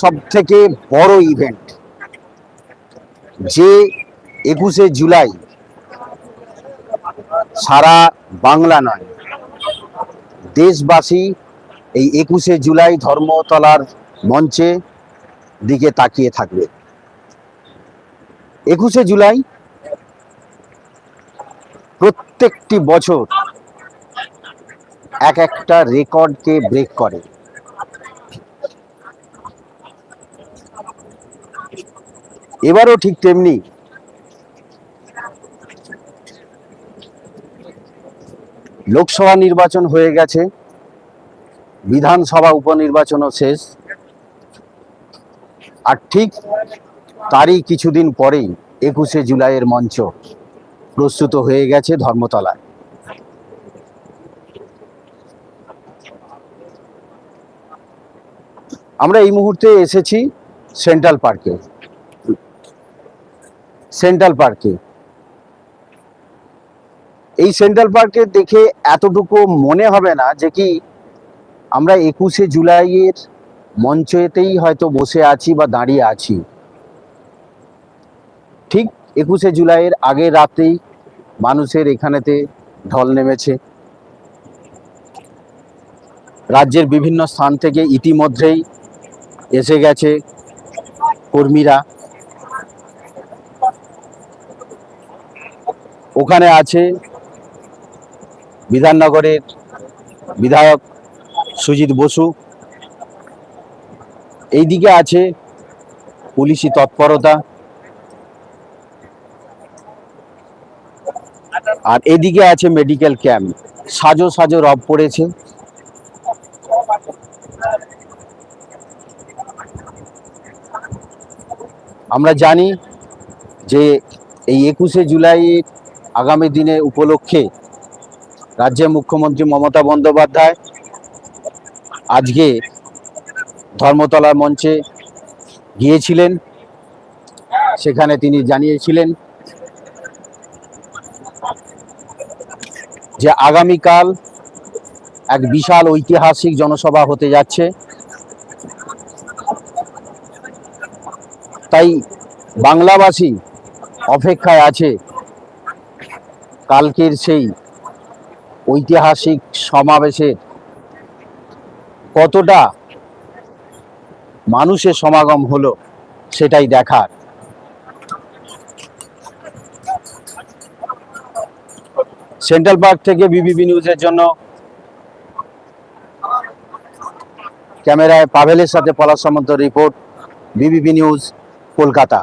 সব থেকে বড় ইভেন্ট যে একুশে জুলাই সারা বাংলা নয়, দেশবাসী এই একুশে জুলাই ধর্মতলার মঞ্চে দিকে তাকিয়ে থাকবে। একুশে জুলাই প্রত্যেকটি বছর এক একটা রেকর্ডকে ব্রেক করে। এবারও ঠিক তেমনি। লোকসভা নির্বাচন হয়ে গেছে। বিধানসভা উপনির্বাচনও শেষ। আর ঠিক তারই কিছুদিন পরেই একুশে জুলাইয়ের মঞ্চ প্রস্তুত হয়ে গেছে ধর্মতলায়। আমরা এই মুহূর্তে এসেছি সেন্ট্রাল পার্কে। সেন্ট্রাল পার্কে। এই সেন্ট্রাল পার্কে দেখে এতটুকু মনে হবে না যে কি আমরা একুশে জুলাইয়ের মঞ্চেতেই হয়তো বসে আছি বা দাঁড়িয়ে আছি। ঠিক একুশে জুলাইয়ের আগের রাতেই মানুষের এখানেতে ঢল নেমেছে। রাজ্যের বিভিন্ন স্থান থেকে ইতিমধ্যেই এসে গেছে কর্মীরা। ওখানে আছে বিধাননগরের বিধায়ক সুজিত বসু। এইদিকে আছে পুলিশি তৎপরতা। আর এদিকে আছে মেডিকেল ক্যাম্প। সাজো সাজো রব পড়েছে। আমরা জানি যে এই একুশে জুলাই আগামী দিনে উপলক্ষে রাজ্যের মুখ্যমন্ত্রী মমতা বন্দ্যোপাধ্যায় আজকে ধর্মতলা মঞ্চে গিয়েছিলেন। সেখানে তিনি জানিয়েছিলেন যে আগামীকাল এক বিশাল ঐতিহাসিক জনসভা হতে যাচ্ছে। তাই বাংলাবাসী অপেক্ষায় আছে কালকের সেই ঐতিহাসিক সমাবেশের কতটা মানুষের সমাগম হলো সেটাই দেখার। সেন্ট্রাল পার্ক থেকে বিবিবি নিউজের জন্য ক্যামেরায় পাভেলের সাথে Palash Samanta report BBB news Kolkata.